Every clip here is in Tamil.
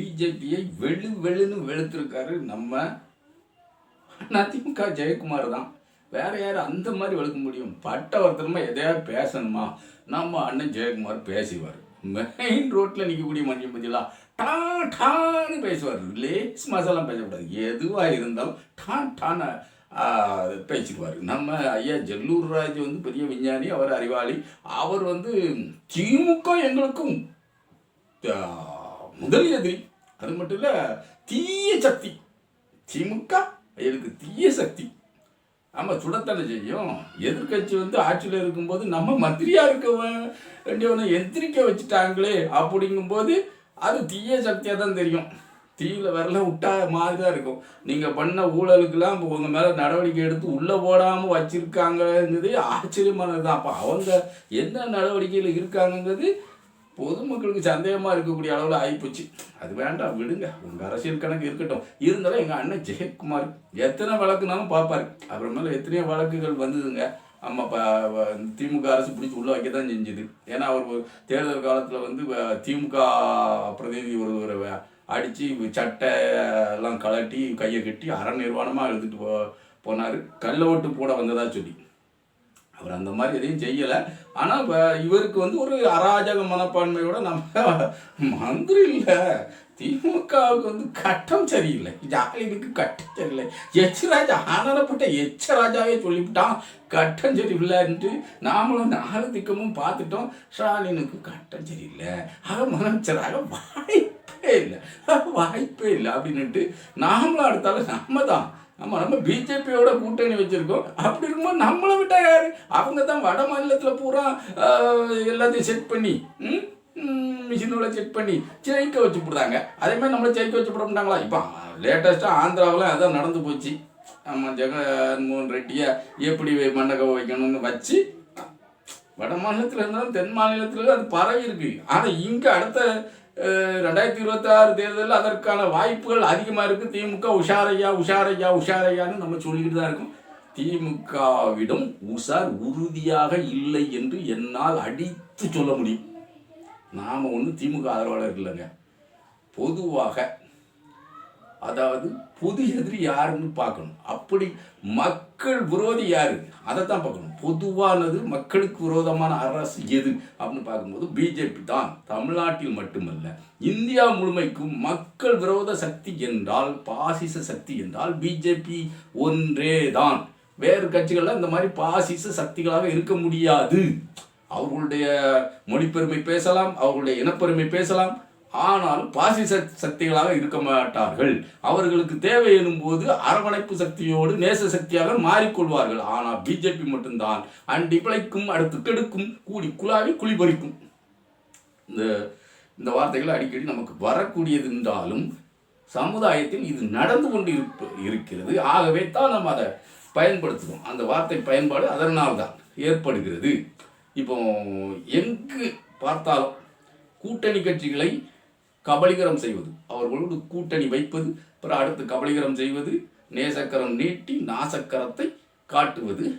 பிஜேபியை வெளு வெளுன்னு வெளுத்திருக்காரு நம்ம அதிமுக ஜெயக்குமார் தான். வேற யார் அந்த மாதிரி வளர்க்க முடியும்? பட்ட பட்டவர்த்தனமா எதையாவது பேசணுமா? நம்ம அண்ணன் ஜெயக்குமார் பேசிவார். மெயின் ரோட்டில் நிற்கக்கூடிய மஞ்சள் பற்றிலாம் டா டான்னு பேசுவார். லேஸ் மசாலாம் பேசக்கூடாது. எதுவாக இருந்தாலும் டான் டான பேசிடுவார் நம்ம ஐயா ஜெல்லூர் ராஜ் வந்து பெரிய விஞ்ஞானி அவர் அறிவாளி. அவர் வந்து திமுக எங்களுக்கும் முதல் எதிரி. அது மட்டும் இல்லை தீய சக்தி. திமுக எனக்கு தீய சக்தி. ஆமாம் சுடத்தானே செய்யும் எதிர்க்கட்சி வந்து ஆட்சியில் இருக்கும்போது நம்ம மந்திரியாக இருக்க வேண்டியவனை எந்திரிக்க வச்சுட்டாங்களே அப்படிங்கும்போது அது தீய சக்தியாக தான் தெரியும். தீயில விரல விட்டா மாதிரி தான் இருக்கும். நீங்கள் பண்ண ஊழலுக்கெல்லாம் இப்போ உங்கள் மேலே நடவடிக்கை எடுத்து உள்ளே போடாமல் வச்சுருக்காங்கிறது ஆச்சரியமானது தான் அப்போ அவங்க என்ன நடவடிக்கையில் இருக்காங்கங்கிறது பொதுமக்களுக்கு சந்தேகமாக இருக்கக்கூடிய அளவில் ஆகிப்போச்சு அது வேண்டாம் விடுங்க. உங்கள் அரசியல் கணக்கு இருக்கட்டும். இருந்தாலும் எங்கள் அண்ணன் ஜெயக்குமார் எத்தனை வழக்குனாலும் பார்ப்பாரு. அப்புறமேல எத்தனையோ வழக்குகள் வந்ததுங்க. நம்ம திமுக அரசு பிடிச்சி உள்ள வைக்க தான் செஞ்சுது. ஏன்னா அவர் தேர்தல் காலத்தில் வந்து வ- திமுக பிரதிநிதி ஒருவரை அடித்து சட்டை எல்லாம் கலட்டி கையை கட்டி அற நிர்வாணமாக எழுதிட்டு போ போனார். கள்ள ஓட்டு போட வந்ததா சொல்லி. அவர் அந்த மாதிரி எதையும் செய்யலை. ஆனால் இவருக்கு வந்து ஒரு அராஜக மனப்பான்மையோட நம்ம மந்திரி இல்லை. திமுகவுக்கு வந்து கட்டம் சரியில்லை. ஜாலினுக்கு கட்டம் சரியில்லை. எச் ராஜா ஆனரப்பட்ட எச்சராஜாவே சொல்லிவிட்டான். கட்டம் சரியில்லைன்ட்டு நாமளும் நாலு திக்கமும் பார்த்துட்டோம். ஸ்டாலினுக்கு கட்டம் சரியில்லை. ஆக முதலமைச்சராக வாய்ப்பே இல்லை. வாய்ப்பே இல்லை அப்படின்னுட்டு நாமளும் அடுத்தாலும் நம்ம தான். நம்ம நம்ம பிஜேபியோட கூட்டணி வச்சுருக்கோம். அப்படி இருக்கும்போது நம்மளை விட்டால் யார்? அவங்க தான் வட மாநிலத்தில் பூரா எல்லாத்தையும் செட் பண்ணி மிஷினோட செக் பண்ணி ஜெயிக்க வச்சு விடுறாங்க அதே மாதிரி நம்மளை ஜெயிக்க வச்சு விட மாட்டாங்களா? இப்போ லேட்டஸ்ட்டாக ஆந்திராவில் அதான் நடந்து போச்சு. நம்ம ஜெகன்மோகன் ரெட்டியை எப்படி மண்டக வைக்கணும்னு வச்சு வட மாநிலத்தில் இருந்தாலும் தென் மாநிலத்தில் அது பரவி இருக்கு. ஆனால் இங்கே அடுத்த ரெண்டாயிரத்தி இருபத்தாறு தேர்தலில் அதற்கான வாய்ப்புகள் அதிகமாக இருக்குது திமுக உஷாரையா உஷாரையா உஷாரையான்னு நம்ம சொல்லிக்கிட்டு தான் இருக்கோம். திமுகவிடம் உஷார் உறுதியாக இல்லை என்று என்னால் அடித்து சொல்ல முடியும். நாம் ஒன்றும் திமுக ஆதரவாளர் இல்லைங்க. பொதுவாக அதாவது பொது எதிரி யாருன்னு பார்க்கணும். அப்படி மக்கள் விரோதி யாரு? அதை தான் பார்க்கணும். பொதுவானது மக்களுக்கு விரோதமான அரசு எது? அப்படின்னு பார்க்கும்போது பிஜேபி தான். தமிழ்நாட்டில் மட்டுமல்ல இந்தியா முழுமைக்கும் மக்கள் விரோத சக்தி என்றால் பாசிச சக்தி என்றால் பிஜேபி ஒன்றே தான். வேறு கட்சிகள்லாம் இந்த மாதிரி பாசிச சக்திகளாக இருக்க முடியாது. அவர்களுடைய மொழிப்பெருமை பேசலாம் அவர்களுடைய இனப்பெருமை பேசலாம். ஆனால் பாசிச சக்திகளாக இருக்க மாட்டார்கள். அவர்களுக்கு தேவை எனும்போது அரவணைப்பு சக்தியோடு நேச சக்தியாக மாறிக்கொள்வார்கள். ஆனால் பிஜேபி மட்டும்தான். அண்டி பிழைக்கும் அடுத்து கெடுக்கும் கூடி குழாவி குளிபறிக்கும் இந்த இந்த வார்த்தைகள் அடிக்கடி நமக்கு வரக்கூடியது என்றாலும் சமுதாயத்தில் இது நடந்து கொண்டு இருப்ப இருக்கிறது. ஆகவே தான் நம்ம அதை பயன்படுத்துகிறோம் அந்த வார்த்தை பயன்பாடு அதனால் தான் ஏற்படுகிறது. இப்போ எங்கு பார்த்தாலும் கூட்டணி கட்சிகளை கபலிகரம் செய்வது. அவர்களோடு கூட்டணி வைப்பது. அப்புறம் அடுத்து கபலிகரம் செய்வது. நேசக்கரம் நீட்டி நாசக்கரத்தை காட்டுவது.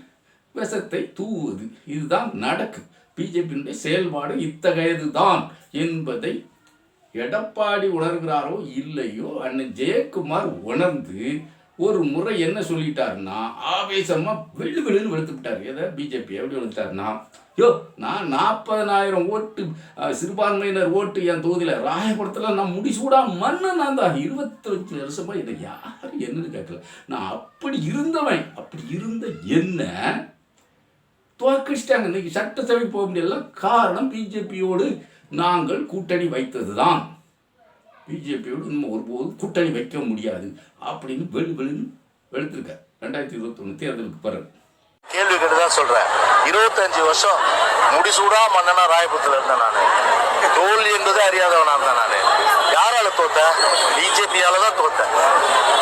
விஷத்தை தூவுவது. இதுதான் நடக்கு. பிஜேபியினுடைய செயல்பாடு இத்தகையது தான் என்பதை எடப்பாடி உணர்கிறாரோ இல்லையோ அண்ணன் ஜெயக்குமார் உணர்ந்து ஒரு முறை என்ன சொல்லிட்டாருன்னா ஆவேசமா வெள்ளு வெள்ளுன்னு வெளுத்து எதை? பிஜேபி எப்படி வெளுத்தாருன்னா யோ நான் நாற்பதனாயிரம் ஓட்டு சிறுபான்மையினர் ஓட்டு என் தொகுதியில் ராயபுரத்தில் நான் முடிசூடா மண்ணு நான் தான். இருபத்தஞ்சு வருஷமா இதை யாரும் என்னன்னு கேட்கல நான் அப்படி இருந்தவன் அப்படி இருந்த என்ன? தோற்கடிச்சிட்டாங்க இன்னைக்கு சட்டசபை போக முடியல காரணம் பிஜேபியோடு நாங்கள் கூட்டணி வைத்தது தான் பிஜேபியோடு நம்ம ஒருபோதும் கூட்டணி வைக்க முடியாது அப்படின்னு வெளு வெளின்னு வெளுத்திருக்க ரெண்டாயிரத்தி இருபத்தொன்று தேர்தலுக்கு பிறகு. கேள்வி கேட்டுதான் சொல்றேன். இருபத்தஞ்சு வருஷம் முடிசூடா மன்னனா ராயபுரத்துல இருந்தேன் நானு. தோல்வி என்பது அறியாதவனா இருந்தேன் நானு. யாரால தோத்த? பிஜேபியால தான் தோத்தேன்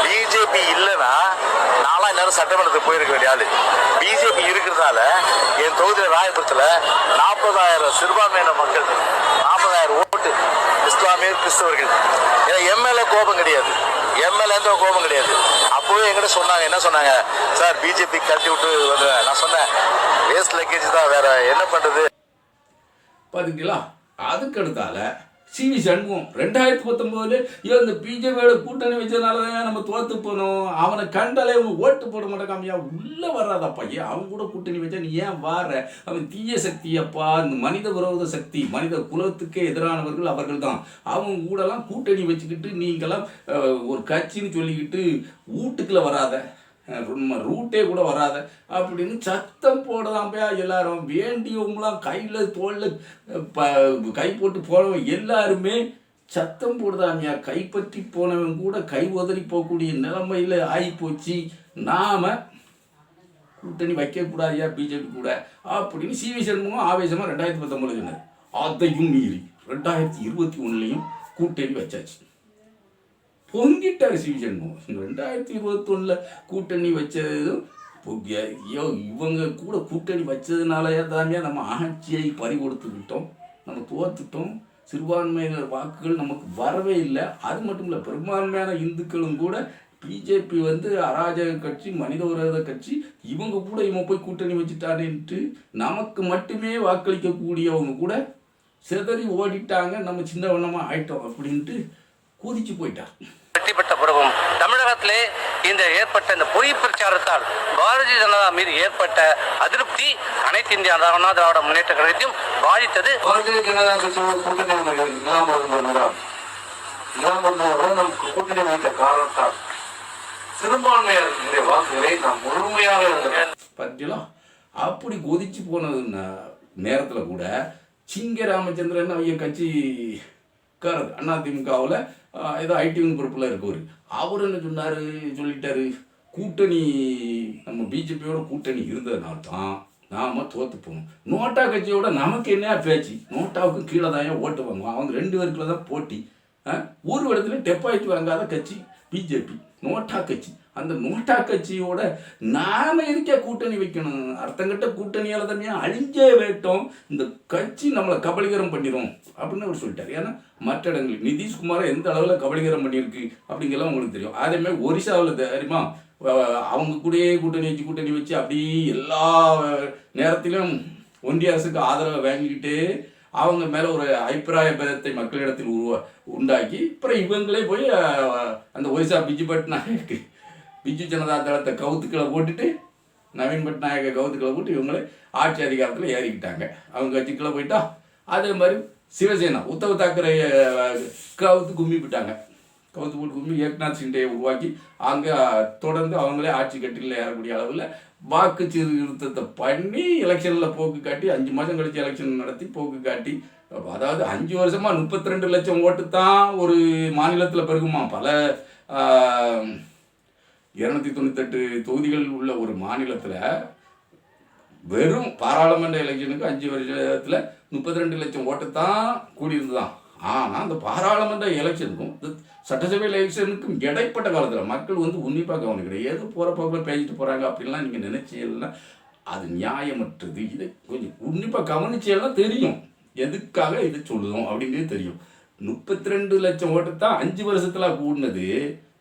பிஜேபி இல்லைன்னா நான்லாம் நேரம் சட்டமன்றத்துக்கு போயிருக்க வேண்டிய ஆளு. பிஜேபி இருக்கிறதால என் தொகுதியில் ராயபுரத்துல நாற்பதாயிரம் சிறுபான்மையின மக்கள் நாற்பதாயிரம் ஓட்டு இஸ்லாமியர் கிறிஸ்தவர்கள். ஏன்னா எம்எல்ஏ கோபம் கிடையாது. எம்எல்ஏ கோபம் கிடையாது. அப்போவே என்கிட்ட சொன்னாங்க. என்ன சொன்னாங்க? சார் பிஜேபி கட்டி விட்டு வந்து நான் சொன்னேன். வேஸ்ட் லக்கேஜ் தான் வேற. என்ன பண்றது? பார்த்தீங்களா அதுக்கு சி வி சண்முகம். ரெண்டாயிரத்தி பத்தொம்போதுல ஐயோ இந்த பிஜேபியோட கூட்டணி வச்சதுனால தான் நம்ம தோத்து போனோம். அவனை கண்டாலே அவன் ஓட்டு போட மாட்டேங்காமையா? உள்ளே வர்றாதாப்பா ஏன் அவன் கூட கூட்டணி வச்சா நீ ஏன் வார? அவன் தீய சக்தியப்பா. இந்த மனித விரோத சக்தி மனித குலத்துக்கே எதிரானவர்கள் அவர்கள் தான் அவங்க கூடலாம் கூட்டணி வச்சுக்கிட்டு நீங்களாம் ஒரு கட்சின்னு சொல்லிக்கிட்டு வீட்டுக்குள்ளே வராத. ரூட்டே கூட வராத. அப்படின்னு சத்தம் போடலாம்பா எல்லாரும் வேண்டியவங்களாம் கையில் தோளில் ப கை போட்டு போனவன் எல்லாருமே சத்தம் போடுதாமியா கைப்பற்றி போனவன் கூட கை உதறி போகக்கூடிய நிலைமையில் ஆகிப்போச்சு நாம் கூட்டணி வைக்கக்கூடாதியா பிஜேபி கூட. அப்படின்னு சிவி சண்முகம் ஆவேசமாக ரெண்டாயிரத்தி பத்தொம்பது சொன்னார். அதையும் மீறி ரெண்டாயிரத்தி இருபத்தி ஒன்றுலையும் கூட்டணி வச்சாச்சு. பொங்கிட்டார் சிவசண்முகம் ரெண்டாயிரத்தி இருபத்தொன்னில் கூட்டணி வச்சதும் பொங்கிய ஐயோ இவங்க கூட கூட்டணி வச்சதுனாலயே தானே நம்ம ஆட்சியை பறி கொடுத்துக்கிட்டோம் நம்ம தோத்துட்டோம். சிறுபான்மையினர் வாக்குகள் நமக்கு வரவே இல்லை. அது மட்டும் இல்லை பெரும்பான்மையான இந்துக்களும் கூட பிஜேபி வந்து அராஜக கட்சி மனித விரோத கட்சி இவங்க கூட இவன் போய் கூட்டணி வச்சுட்டானேன்ட்டு நமக்கு மட்டுமே வாக்களிக்கக்கூடியவங்க கூட சிதறி ஓடிட்டாங்க. நம்ம சின்ன வண்ணமாக ஆயிட்டோம் அப்படின்ட்டு குதிச்சு போயிட்டார். வெற்றி பெற்ற பிறகும் தமிழகத்திலே இந்த ஏற்பட்ட இந்த பொய் பிரச்சாரத்தால் பாரதிய ஜனதா மீது ஏற்பட்ட அதிருப்தி அனைத்து இந்திய அண்ணா திராவிட முன்னேற்ற கழகத்தையும் பாதித்தது. பாரதிய ஜனதா கட்சியோட கூட்டணி நமக்கு கூட்டணி வைத்த காரணத்தால் சிறுபான்மையினருடைய வாக்குகளை நாம் முழுமையாக அப்படி கொதிச்சு போனது நேரத்தில் கூட சிங்க ராமச்சந்திரன் அவங்க கட்சிக்காரர் அதிமுகவில் ஏதோ ஐடிவின் பொறுப்பில் இருக்கவர். அவர் என்ன சொன்னார்? சொல்லிட்டாரு. கூட்டணி நம்ம பிஜேபியோட கூட்டணி இருந்ததுனால தான் நாம் தோற்று போகணும் நோட்டா கட்சியோட நமக்கு என்ன பேச்சு? நோட்டாவுக்கும் கீழே தான் ஏன் ஓட்டு வாங்குவோம் அவங்க ரெண்டு பேருக்குள்ள தான் போட்டி ஒரு இடத்துல டெப்பாயிட்டு வாங்காத கட்சி பிஜேபி நோட்டா கட்சி. அந்த நோட்டா கட்சியோட நாம எதுக்கே கூட்டணி வைக்கணும்? அர்த்தங்கட்ட கூட்டணியால தனியா அழிஞ்சே வேட்டோம். இந்த கட்சி நம்மளை கபலீகரம் பண்ணிடும் அப்படின்னு அவர் சொல்லிட்டார். ஏன்னா மற்ற இடங்களில் நிதிஷ்குமாரை எந்த அளவில் கபலீகரம் பண்ணியிருக்கு அப்படிங்கிறலாம் உங்களுக்கு தெரியும். அதே மாதிரி ஒரிசாவில் தெரியுமா? அவங்க கூடயே கூட்டணி வச்சு கூட்டணி வச்சு அப்படியே எல்லா நேரத்திலும் ஒன்றிய அரசுக்கு ஆதரவை வாங்கிக்கிட்டு அவங்க மேலே ஒரு அபிப்பிராய பேதத்தை மக்களிடத்தில் உருவா உண்டாக்கி அப்புறம் இவங்களே போய் அந்த ஒரிசா பிஜு பட்நாயக் பிஜு ஜனதா தளத்தை கவுத்துக்களை போட்டுட்டு நவீன் பட்நாயக கவுத்துக்களை போட்டு இவங்களே ஆட்சி அதிகாரத்தில் ஏறிக்கிட்டாங்க. அவங்க கட்சிக்குள்ளே போயிட்டா அதே மாதிரி சிவசேனா உத்தவ் தாக்கரே கவுத்து கும்மி விட்டாங்க. கவுத்து போட்டு கும்மி ஏக்நாத் சிண்டையை உருவாக்கி அங்கே தொடர்ந்து அவங்களே ஆட்சி கட்டில ஏறக்கூடிய அளவில் வாக்கு சீர்திருத்தத்தை பண்ணி எலெக்ஷனில் போக்கு காட்டி அஞ்சு மாதம் கழிச்சு எலெக்ஷன் நடத்தி போக்கு காட்டி அதாவது அஞ்சு வருஷமாக முப்பத்தி ரெண்டு லட்சம் ஓட்டு தான் ஒரு மாநிலத்தில் பெருகுமா பல இரநூத்தி தொண்ணூத்தெட்டு தொகுதிகள் உள்ள ஒரு மாநிலத்தில் வெறும் பாராளுமன்ற எலெக்ஷனுக்கு அஞ்சு வருஷத்தில் முப்பத்தி ரெண்டு லட்சம் ஓட்டு தான் கூடியிருந்ததுதான் ஆனால் அந்த பாராளுமன்ற எலெக்ஷனுக்கும் இந்த சட்டசபை எலெக்ஷனுக்கும் இடைப்பட்ட காலத்தில் மக்கள் வந்து உன்னிப்பாக கவனிக்கிறேன் எது போகிற போக்கில் பேசிட்டு போகிறாங்க அப்படின்லாம் நீங்கள் நினைச்சீங்கன்னா அது நியாயமற்றது. இதை கொஞ்சம் உன்னிப்பாக கவனிச்சேன்னா தெரியும். எதுக்காக இதை சொல்லுதோம் அப்படிங்கிறது தெரியும். முப்பத்தி ரெண்டு லட்சம் ஓட்டு தான் அஞ்சு வருஷத்தில் கூடினது.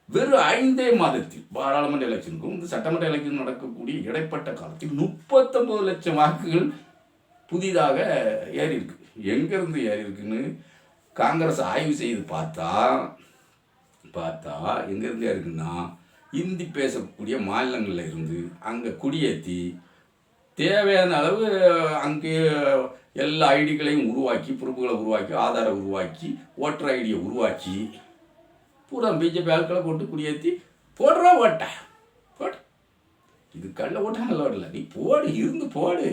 வெறும் ஐந்தே மாதத்தில் பாராளுமன்ற எலெக்ஷனுக்கும் இந்த சட்டமன்ற எலெக்ஷன் நடக்கக்கூடிய இடைப்பட்ட காலத்தில் முப்பத்தொம்பது லட்சம் வாக்குகள் புதிதாக ஏறி இருக்கு எங்கேருந்து ஏறி இருக்குன்னு காங்கிரஸ் ஆய்வு செய்து பார்த்தா பார்த்தா எங்கேருந்து இருக்குன்னா இந்தி பேசக்கூடிய மாநிலங்களில் இருந்து அங்கே குடியேற்றி தேவையான அளவு அங்கே எல்லா ஐடிகளையும் உருவாக்கி பொறுப்புகளை உருவாக்கி ஆதாரம் உருவாக்கி ஓட்டர் ஐடியை உருவாக்கி பூரா பிஜேபி ஆட்களை போட்டு குடியேற்றி போடுறா ஓட்ட. போடு. இது கள்ள ஓட்டா நல்ல ஓட்டல நீ போடு இருந்து போடு.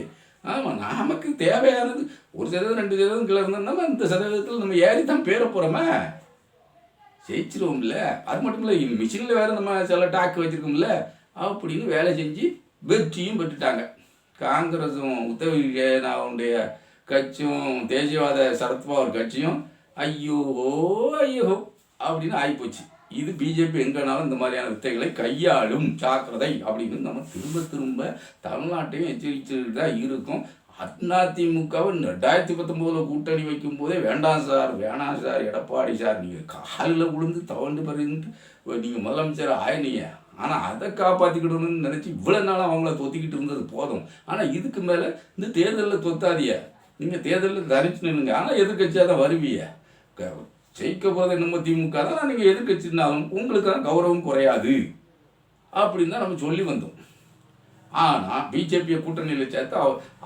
ஆமாம் நமக்கு தேவையானது ஒரு சதவீதம் ரெண்டு சதவீதம் கீழே இருந்தோம்னா இந்த சதவீதத்தில் நம்ம ஏறி தான் பேர போகிறோமா ஜெயிச்சிருவோம்ல. அது மட்டும் இல்லை மிஷினில் வேறு நம்ம சில டாக்கு வச்சுருக்கோம்ல அப்படின்னு வேலை செஞ்சு வெற்றியும் பெற்றுட்டாங்க. காங்கிரஸும் உத்தவினாவுடைய கட்சியும் தேசியவாத சரத்பவார் கட்சியும் ஐயோ ஐயோ அப்படின்னு ஆகிப்போச்சு இது பிஜேபி எங்கனாலும் இந்த மாதிரியான வித்தைகளை கையாளும் ஜாக்கிரதை அப்படின்னு நம்ம திரும்ப திரும்ப தமிழ்நாட்டையும் எச்சரிச்சுட்டு தான் இருக்கும். அதிமுகவை ரெண்டாயிரத்தி பத்தொம்போதில் கூட்டணி வைக்கும் போதே வேண்டாம் சார் வேணாம் சார் எடப்பாடி சார் நீங்கள் காலில் விழுந்து தவண்டு பறிந்து நீங்கள் முதலமைச்சர் ஆயினீங்க. ஆனால் அதை காப்பாற்றிக்கிடணும்னு நினச்சி இவ்வளோ நாளாக அவங்கள தொத்திக்கிட்டு இருந்தது போதும். ஆனால் இதுக்கு மேலே இந்த தேர்தலில் தொத்தாதிய நீங்கள் தேர்தலில் தரிச்சு நின்னுங்க ஆனால் எதிர்கட்சியாக தான் வருவிய ஜெயிக்க போகிறது என்னமோ திமுக தான். நீங்கள் எதிர்க்கட்சினாலும் உங்களுக்கான கௌரவம் குறையாது. அப்படின்னு தான் நம்ம சொல்லி வந்தோம். ஆனால் பிஜேபியை கூட்டணியில் சேர்த்து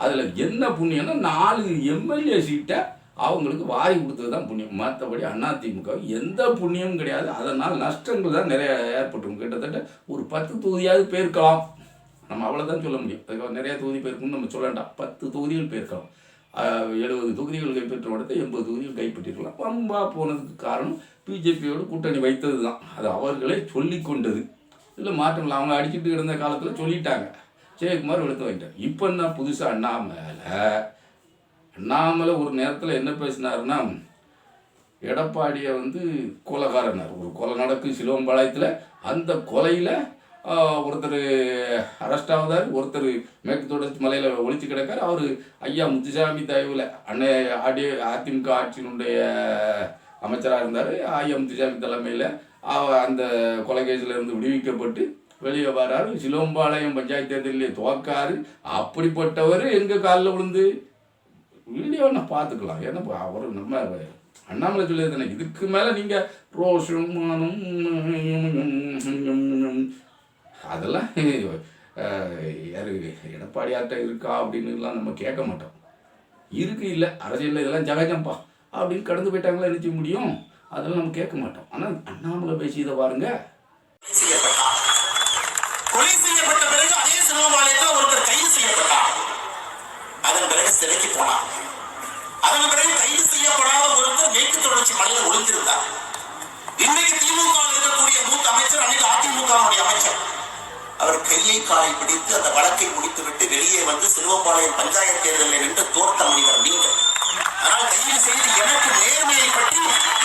அதில் என்ன புண்ணியம்னா நாலு எம்எல்ஏ சீட்டை அவங்களுக்கு வாரி கொடுத்தது தான் புண்ணியம். மற்றபடி அதிமுக எந்த புண்ணியமும் கிடையாது. அதனால் நஷ்டங்கள் தான் நிறைய ஏற்பட்டுரும். கிட்டத்தட்ட ஒரு பத்து தொகுதியாவது போயிருக்கலாம் நம்ம அவ்வளோதான் சொல்ல முடியும். அதுக்கு நிறைய தொகுதி போயிருக்குன்னு நம்ம சொல்ல வேண்டாம் பத்து தொகுதிகள் போயிருக்கலாம் எழுபது தொகுதிகள் கைப்பற்ற இடத்த எண்பது தொகுதிகள் கைப்பற்றிருக்கலாம் வம்பா போனதுக்கு காரணம் பிஜேபியோடு கூட்டணி வைத்தது தான் அது அவர்களே சொல்லி கொண்டது. இதில் மாற்றங்கள் அவங்க அடிச்சுட்டு இருந்த காலத்தில் சொல்லிட்டாங்க. ஜெயக்குமார் வெளுத்து வாங்கிட்டார். இப்போ என்ன புதுசாக அண்ணாமலை. அண்ணாமலை ஒரு நேரத்தில் என்ன பேசினாருன்னா எடப்பாடியை வந்து கொலைகாரனார் ஒரு கொலை நடக்கும் சிலுவம்பாளையத்தில் அந்த கொலையில் ஒருத்தர் அரெஸ்ட் ஆகுதார் ஒருத்தர் மேற்கு தொடர்ச்சி மலையில் ஒழிச்சு கிடக்கார். அவர் ஐயா முத்துசாமி தயவில் அன்னை அடி அதிமுக ஆட்சியினுடைய அமைச்சராக இருந்தார். ஐயா முத்துசாமி தலைமையில் அந்த கொலை கேஸில் விடுவிக்கப்பட்டு வெளியே வராரு. சிலோம்பாளையம் பஞ்சாயத்து தேர்தலில் துவக்காரு. அப்படிப்பட்டவர் எங்கள் காலில் விழுந்து? வீடியோ நான் பார்த்துக்கலாம். ஏன்னா அவர் நம்ம அண்ணாமலை சொல்லியது தானே. இதுக்கு மேலே நீங்கள் ரோஷம் அதெல்லாம் யாரு யாரு எடப்பாடியார்ட்ட இருக்கா அப்படின்னுலாம் நம்ம கேட்க மாட்டோம். இருக்கு இல்லை அரசியலில் இதெல்லாம் ஜகஜம்பா அப்படின்னு கடந்து போயிட்டாங்களா என்ன முடியும்? அதெல்லாம் நம்ம கேட்க மாட்டோம். ஆனால் அண்ணாமலை பேசி இதை பாருங்க. கொலை செய்யப்பட்ட பிறகு அதே சிவபாளையத்தில் ஒருத்தர் கைது செய்யப்பட்டார். அதன் பிறகு சிறைக்கு போனார். அதன் பிறகு கைது செய்யப்படாத ஒருத்தர் மேற்கு தொடர்ச்சி மலையில் ஒளிந்திருந்தார். இன்றைக்கு திமுக இருக்கக்கூடிய மூத்த அமைச்சர் அன்னைக்கு அதிமுகவுடைய அமைச்சர். அவர் கையை காலை பிடித்து அந்த வழக்கை முடித்துவிட்டு வெளியே வந்து சிலுவம்பாளையம் பஞ்சாயத்து தேர்தலில் நின்று தோற்ற முனிவர் நீங்கள் ஆனால் தயவு செய்து எனக்கு நேர்மையை பற்றி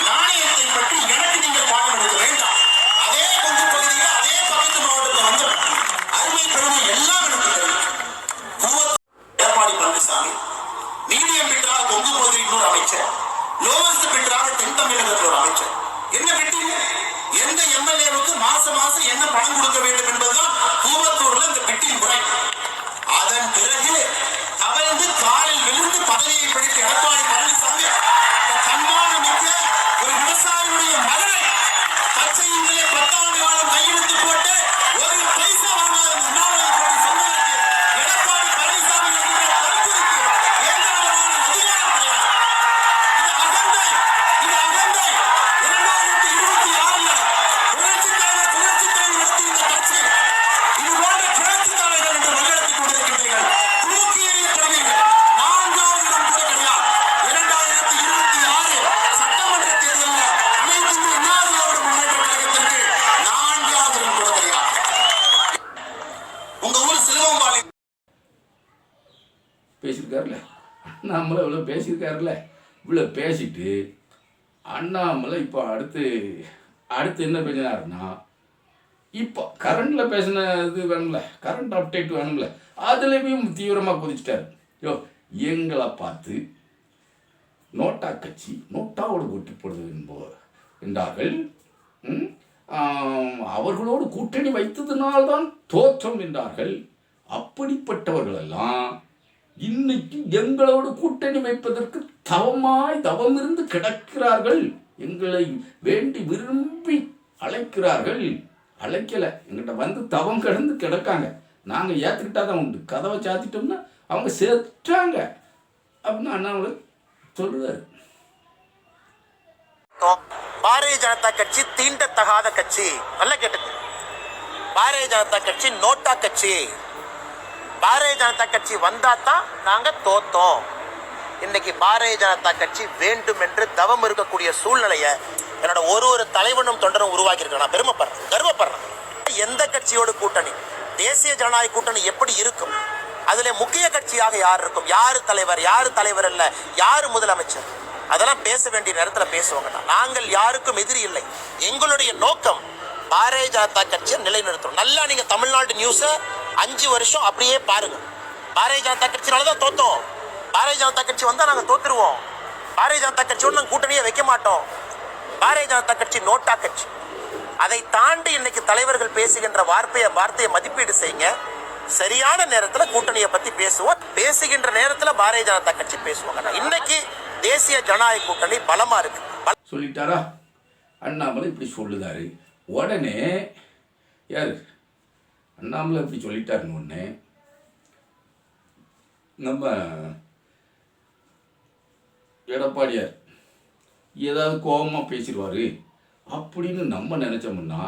நாணயத்தை பற்றி எனக்கு நீங்க பாடம் எடுக்க வேண்டாம். அதே கொண்டு பகுதியில் அதே பக்கத்து மாவட்டத்தில் வந்து அருமை பெருமை எல்லாம் எனக்கு தெரியும். எடப்பாடி பழனிசாமி மீடியம் பெற்றால் கொங்கு பகுதியில் ஒரு அமைச்சர் லோவஸ்ட் பெற்றால் தென் தமிழகத்தில் ஒரு அமைச்சர். என்ன பெற்றீங்க எந்த எம்எல்ஏவுக்கு இவ்வளோ இவ்வளோ பேசிட்டு அண்ணாமலை இப்போ அடுத்து அடுத்து என்ன பேசினாருன்னா இப்போ கரண்டில் பேசின இது வேணும்ல கரண்ட் அப்டேட் வேணும்ல அதுலேயும் தீவிரமாக குதிச்சிட்டாரு. யோ எங்களை பார்த்து நோட்டா கட்சி நோட்டாவோடு போட்டி போடுது என்போ என்றார்கள். ம்? அவர்களோடு கூட்டணி வைத்ததினால்தான் தோற்றம் என்றார்கள். அப்படிப்பட்டவர்களெல்லாம் இன்னைக்கு எங்களோடு கூட்டணி வைப்பதற்கு தவமாய் தவம் இருந்து கிடக்கிறார்கள். எங்களை வேண்டி விரும்பி அழைக்கிறார்கள். அழைக்கல. எங்கிட்ட வந்து தவம் கிடந்து கிடக்காங்க. நாங்கள் ஏற்றுக்கிட்டா தான் உண்டு. கதவை சாத்திட்டோம்னா அவங்க சேர்த்துட்டாங்க அப்படின்னு அண்ணாமலை சொல்லுவார் பாரதிய ஜனதா கட்சி தீண்டத்தகாத கட்சி. நல்லா கேட்டது பாரதிய ஜனதா கட்சி நோட்டா கட்சி. பாரதிய ஜனதா கட்சி வந்தா தான் நாங்க தோத்தோம். இன்னைக்கு பாரதிய ஜனதா கட்சி வேண்டும் என்று தவம் இருக்கக்கூடிய சூழ்நிலையை என்னோட ஒரு ஒரு தலைவனும் தொண்டரும் உருவாக்கியிருக்கேன் நான் பெருமைப்படுறேன் கர்வப்படுறேன். எந்த கட்சியோட கூட்டணி? தேசிய ஜனநாயக கூட்டணி எப்படி இருக்கும்? அதுல முக்கிய கட்சியாக யார் இருக்கும்? யார் தலைவர்? யார் தலைவர் இல்ல யார் முதலமைச்சர்? அதெல்லாம் பேச வேண்டிய நேரத்தில் பேசுவாங்க. நாங்கள் யாருக்கும் எதிரி இல்லை. எங்களுடைய நோக்கம் பாரதிய ஜனதா கட்சியை நிலைநிறுத்தணும். நல்லா நீங்க தமிழ்நாடு நியூஸை அஞ்சு வருஷம் அப்படியே பாருங்க. பாரதிய ஜனதா கட்சினால தான் தோத்தோம். பாரதிய ஜனதா கட்சி வந்தா நாங்க தோத்துருவோம். பாரதிய ஜனதா கட்சியோட நாங்க கூட்டணியே வைக்க மாட்டோம். பாரதிய ஜனதா கட்சி நோட்டா கட்சி. அதை தாண்டி இன்னைக்கு தலைவர்கள் பேசுகின்ற வார்த்தையை வார்த்தையை மதிப்பீடு செய்யுங்க. சரியான நேரத்துல கூட்டணியை பத்தி பேசுவோம். பேசுகின்ற நேரத்துல பாரதிய ஜனதா கட்சி பேசுவாங்க. இன்னைக்கு தேசிய ஜனநாயக கூட்டணி பலமா இருக்கு. பல- சொல்லிட்டாரா? அண்ணாமலை இப்படி சொல்லுதாரு. உடனே யார்? அண்ணாமலை இப்படி சொல்லிட்டாருன்னு உடனே நம்ம எடப்பாடியார் ஏதாவது கோபமாக பேசிடுவார் அப்படின்னு நம்ம நினச்சோம்னா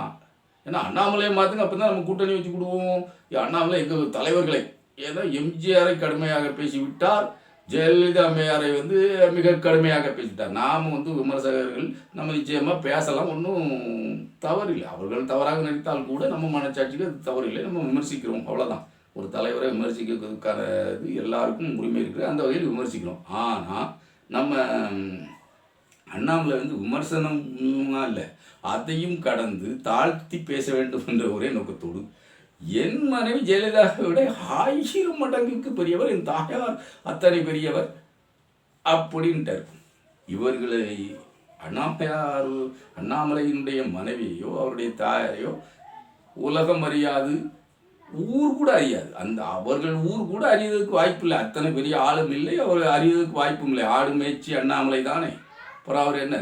ஏன்னா அண்ணாமலையை மாற்றுங்க அப்போ தான் நம்ம கூட்டணி வச்சு கொடுவோம். அண்ணாமலை எங்கள் தலைவர்களை ஏதோ எம்ஜிஆரை கடுமையாக பேசிவிட்டார். ஜெயலலிதா அம்மையாரை வந்து மிக கடுமையாக பேசிட்டார். நாம் வந்து விமர்சகர்கள் நம்ம நிச்சயமாக பேசலாம் ஒன்றும் தவறில்லை. அவர்கள் தவறாக நினைத்தால் கூட நம்ம மனச்சாட்சிக்கு அது தவறில்லை. நம்ம விமர்சிக்கிறோம் அவ்வளோதான் ஒரு தலைவரை விமர்சிக்கிறதுக்கான இது எல்லாருக்கும் உரிமை இருக்குது அந்த வகையில் விமர்சிக்கிறோம். ஆனால் நம்ம அண்ணாமலை வந்து விமர்சனம்னா இல்லை. அதையும் கடந்து தாழ்த்தி பேச வேண்டும் என்ற ஒரே நோக்கத்தோடு என் மனைவி ஜெயலலிதாவை விட ஆயிரம் மடங்குக்கு பெரியவர் என் தாயார் அத்தனை பெரியவர் அப்படின்ட்டார். இவர்களை அண்ணாமையார் அண்ணாமலையினுடைய மனைவியையோ அவருடைய தாயாரையோ உலகம் அறியாது ஊர் கூட அறியாது. அந்த அவர்கள் ஊர் கூட அறியறதுக்கு வாய்ப்பு இல்லை. அத்தனை பெரிய ஆளும் இல்லை. அவர் அறியறதுக்கு வாய்ப்பும் இல்லை. ஆடு மேய்ச்சி அண்ணாமலை தானே? அப்புறம் அவர் என்ன?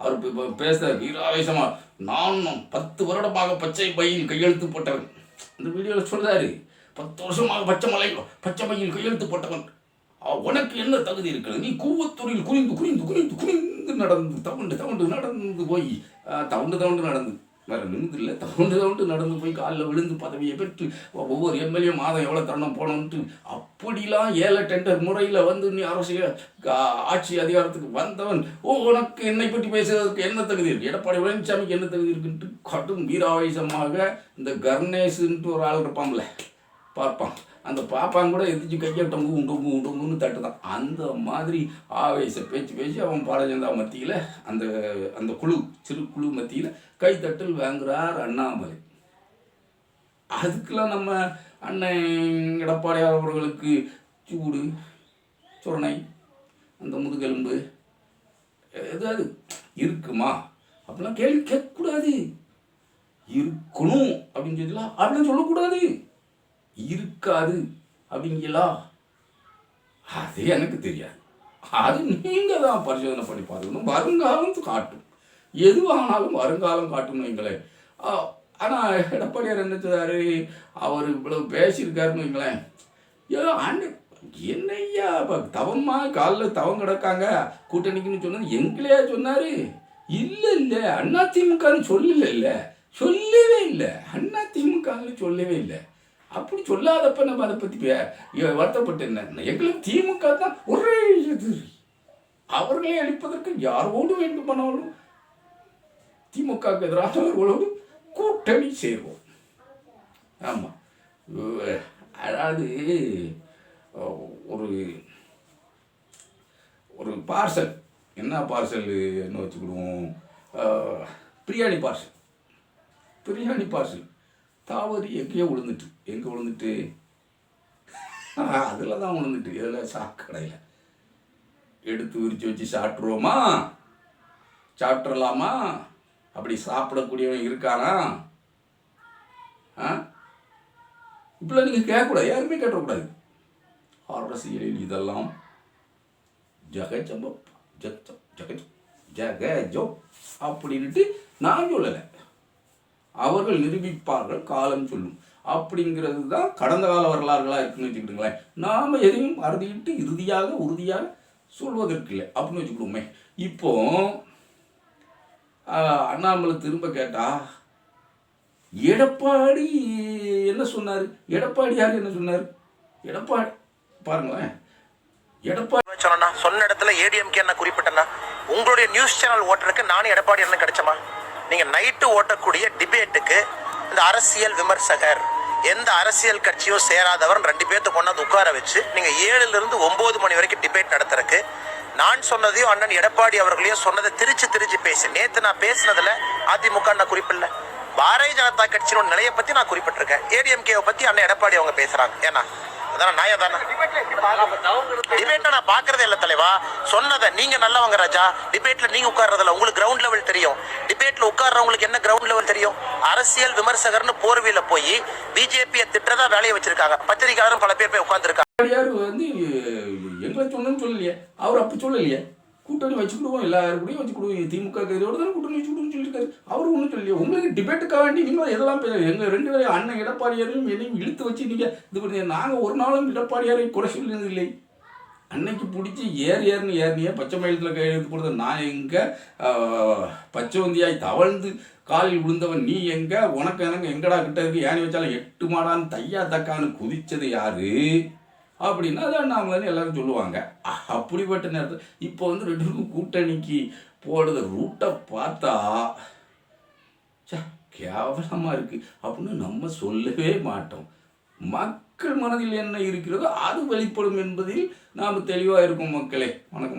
அவர் பேசுகிறார் வீராவேசமாக நான் பத்து வருடமாக பச்சை பையில் கையெழுத்து போட்டவன். இந்த வீடியோவில் சொல்கிறாரு பத்து வருஷமாக பச்சை மலை பச்சை மையில் கையெழுத்து போட்டவன். உனக்கு என்ன தகுதி இருக்கிறது? நீ கூவத்துறையில் குனிந்து குனிந்து குனிந்து குனிந்து நடந்து தவண்டு தவண்டு நடந்து போய் தவண்டு தவண்டு நடந்து. வேற நிமிந்து இல்லை. தவுண்டு நடந்து போய் காலில் விழுந்து பதவியை பெற்று ஒவ்வொரு எம்எல்ஏ மாதம் எவ்வளோ தருணம் போகணுன்ட்டு அப்படிலாம் ஏழை டெண்டர் முறையில் வந்து நீ அரசியல் கா- ஆட்சி அதிகாரத்துக்கு வந்தவன் ஓ உனக்கு என்னை பற்றி பேசுறதுக்கு என்ன தகுதி இருக்கு? எடப்பாடி பழனிசாமிக்கு என்ன தகுதி இருக்குன்ட்டு கடும் வீராவேசமாக இந்த கர்ணேஷுன்ட்டு ஒரு ஆள் இருப்பான்ல. பார்ப்பான். அந்த பாப்பான் கூட எதிர்த்து கையட்டம் உண்டு உண்டு உண்டுன்னு தட்டுதான். அந்த மாதிரி ஆவேச பேச்சு பேச்சு அவன் பாரதிய மத்தியில் அந்த அந்த குழு சிறு குழு மத்தியில் கைத்தட்டல் வாங்குறார் அண்ணாமலை. அதுக்கெல்லாம் நம்ம அண்ணன் எடப்பாடியார் அவர்களுக்கு சூடு சுரணை அந்த முதுகெலும்பு எதாவது இருக்குமா? அப்படிலாம் கேள்வி கேட்கக்கூடாது. இருக்கணும் அப்படின்னு சொல்லலாம் அப்படிலாம் சொல்லக்கூடாது. இருக்காது அப்படிங்களா அது எனக்கு தெரியாது. அது நீங்கள் தான் பரிசோதனை பண்ணி பார்க்கணும். வருங்காலம் காட்டும். எதுவானாலும் வருங்காலம் காட்டும்னு வைங்களேன். ஆனால் எடப்பாடியார் என்ன செய்றாரு அவர் இவ்வளவு பேசியிருக்காருன்னு வைங்களேன். ஏதோ ஆண்டு என்னய்யா இப்போ தவமா காலில் தவம் கிடக்காங்க. கூட்டணிக்குன்னு சொன்னது எங்களையா சொன்னார்? இல்லை இல்லை அண்ணா திமுகன்னு சொல்லல இல்லை. சொல்லவே இல்லை. அண்ணா திமுகன்னு சொல்லவே இல்லை. அப்படி சொல்லாதப்ப நம்ம அதை பற்றி வருத்தப்பட்டு என்ன? எங்களுக்கு திமுக தான் ஒரே எதிரி அவர்களை அழிப்பதற்கு யாரோடு வேண்டுமானாலும் திமுக எதிரானவர்களோடு கூட்டணி சேர்வோம். ஆமாம் அதாவது ஒரு ஒரு பார்சல். என்ன பார்சல் என்ன வச்சுக்கிடுவோம்? பிரியாணி பார்சல். பிரியாணி பார்சல். தாவரி எங்கேயோ விழுந்துட்டு எங்கே விழுந்துட்டு? அதில் தான் விழுந்துட்டு. இதில் சாக்கடையில். எடுத்து விரித்து வச்சு சாப்பிட்ருவோமா சாப்பிட்றலாமா அப்படி சாப்பிடக்கூடியவன் இருக்கானா? ஆ? இப்படிலாம் நீங்கள் கேட்கக்கூடாது. யாருமே கேட்டக்கூடாது அரசியலில் இதெல்லாம் ஜகஜம்ப ஜக்ஜம் ஜகஜம் ஜகஜோ அப்படின்ட்டு நான் சொல்லலை. அவர்கள் நிரூபிப்பார்கள் காலம் சொல்லும். அப்படிங்கிறது தான் கடந்த கால வரலாறுகளாக இருக்குன்னு வச்சுக்கிட்டுங்களேன். நாம் எதையும் அறுதிட்டு இறுதியாக உறுதியாக சொல்வதற்கு இல்லை. அப்படின்னு வச்சுக்கிடுவோமே. இப்போ ஆஹ், அண்ணாமலை திரும்ப கேட்டா எடப்பாடி என்ன சொன்னார்? எடப்பாடி யார் என்ன சொன்னார்? எடப்பாடி பாருங்களேன். எடப்பாடி சொன்னா சொன்ன இடத்துல ஏடிஎம்கே என்ன குறிப்பிட்டனா உங்களுடைய நியூஸ் சேனல் ஓட்டுறதுக்கு நானும் எடப்பாடி என்ன கிடைச்சமா நீங்கள் நைட்டு ஓட்டக்கூடிய டிபேட்டுக்கு இந்த அரசியல் விமர்சகர் எந்த அரசியல் கட்சியும் சேராதவர் ரெண்டு பேர்த்த கொண்டாந்து உட்கார வச்சு நீங்கள் ஏழுலேருந்து இருந்து மணி வரைக்கும் டிபேட் நடத்துறக்கு நான் சொன்னதையும் அண்ணன் எடப்பாடி அவர்களையும் சொன்னதை திருச்சி திருச்சி பேசு. நேற்று நான் பேசினதில் அதிமுக நான் குறிப்பில்லை பாரதிய ஜனதா கட்சியினோட நிலையை பற்றி நான் குறிப்பிட்டிருக்கேன். ஏடிஎம்கேவை பற்றி அண்ணன் எடப்பாடி அவங்க பேசுகிறாங்க ஏன்னா அதான் நியாயம் தானே? டிபேட்டை நான் பாக்குறதே இல்ல தலைவா. சொன்னதை நீங்க நல்லவங்க ராஜா. டிபேட்ல நீங்க உட்கார்றதில்ல உங்களுக்கு கிரவுண்ட் லெவல் தெரியும். டிபேட்ல உட்கார்றவங்களுக்கு என்ன கிரவுண்ட் லெவல் தெரியும்? அரசியல் விமர்சகர்னு போர்வையில போய் பிஜேபியை திட்டதா வேலையை வச்சிருக்காங்க. பத்திரிகையாளரும் பல பேர் போய் உட்கார்ந்துருக்காங்க. எடப்பாடியார் வந்து எங்களை சொன்னு சொல்லலையே. அவர் அப்படி சொல்லலையே. கூட்டணி வச்சுக்கிடுவோம் எல்லாருக்கூடையும் வச்சுக்கிடுவோம். திமுக கைதோடு தானே கூட்டணி வச்சுக்கிடுவோம்னு சொல்லியிருக்காரு. அவர் ஒன்றும் சொல்லி உங்களுக்கு டிபேட்டுக்காக வேண்டி நீங்கள் எதெல்லாம் பேச எங்கள் ரெண்டு பேரும் அண்ணன் எடப்பாடியாரையும் என்னையும் இழுத்து வச்சு நீங்கள் இது பண்ணி நாங்கள் ஒரு நாளும் எடப்பாடியாரை குறை சொல்லியது இல்லை அன்னைக்கு பிடிச்சி ஏர் ஏர்னு ஏர்னியே பச்சை மயிலத்தில் கையெழுத்து கொடுத்த நான் எங்கே பச்சை வந்தியாய் தவழ்ந்து காலில் விழுந்தவன் நீ எங்கே? உனக்கு எனக்கு எங்கடா கிட்ட இருக்கு? ஏனி வச்சாலும் எட்டு மாடான்னு தையா தக்கான்னு குதிச்சது யாரு? அப்படின்னா அது அண்ணாமலைன்னு எல்லாரும் சொல்லுவாங்க. அ- அப்படிப்பட்ட நேரத்தில் இப்போ வந்து ரெண்டு பேருக்கும் கூட்டணிக்கு போடுற ரூட்டை பார்த்தா ச்சே கேவலமாக இருக்குது அப்படின்னு நம்ம சொல்லவே மாட்டோம். மக்கள் மனதில் என்ன இருக்கிறதோ அது வெளிப்படும் என்பதில் நாம் தெளிவாக இருக்கும் மக்களே. வணக்கம்.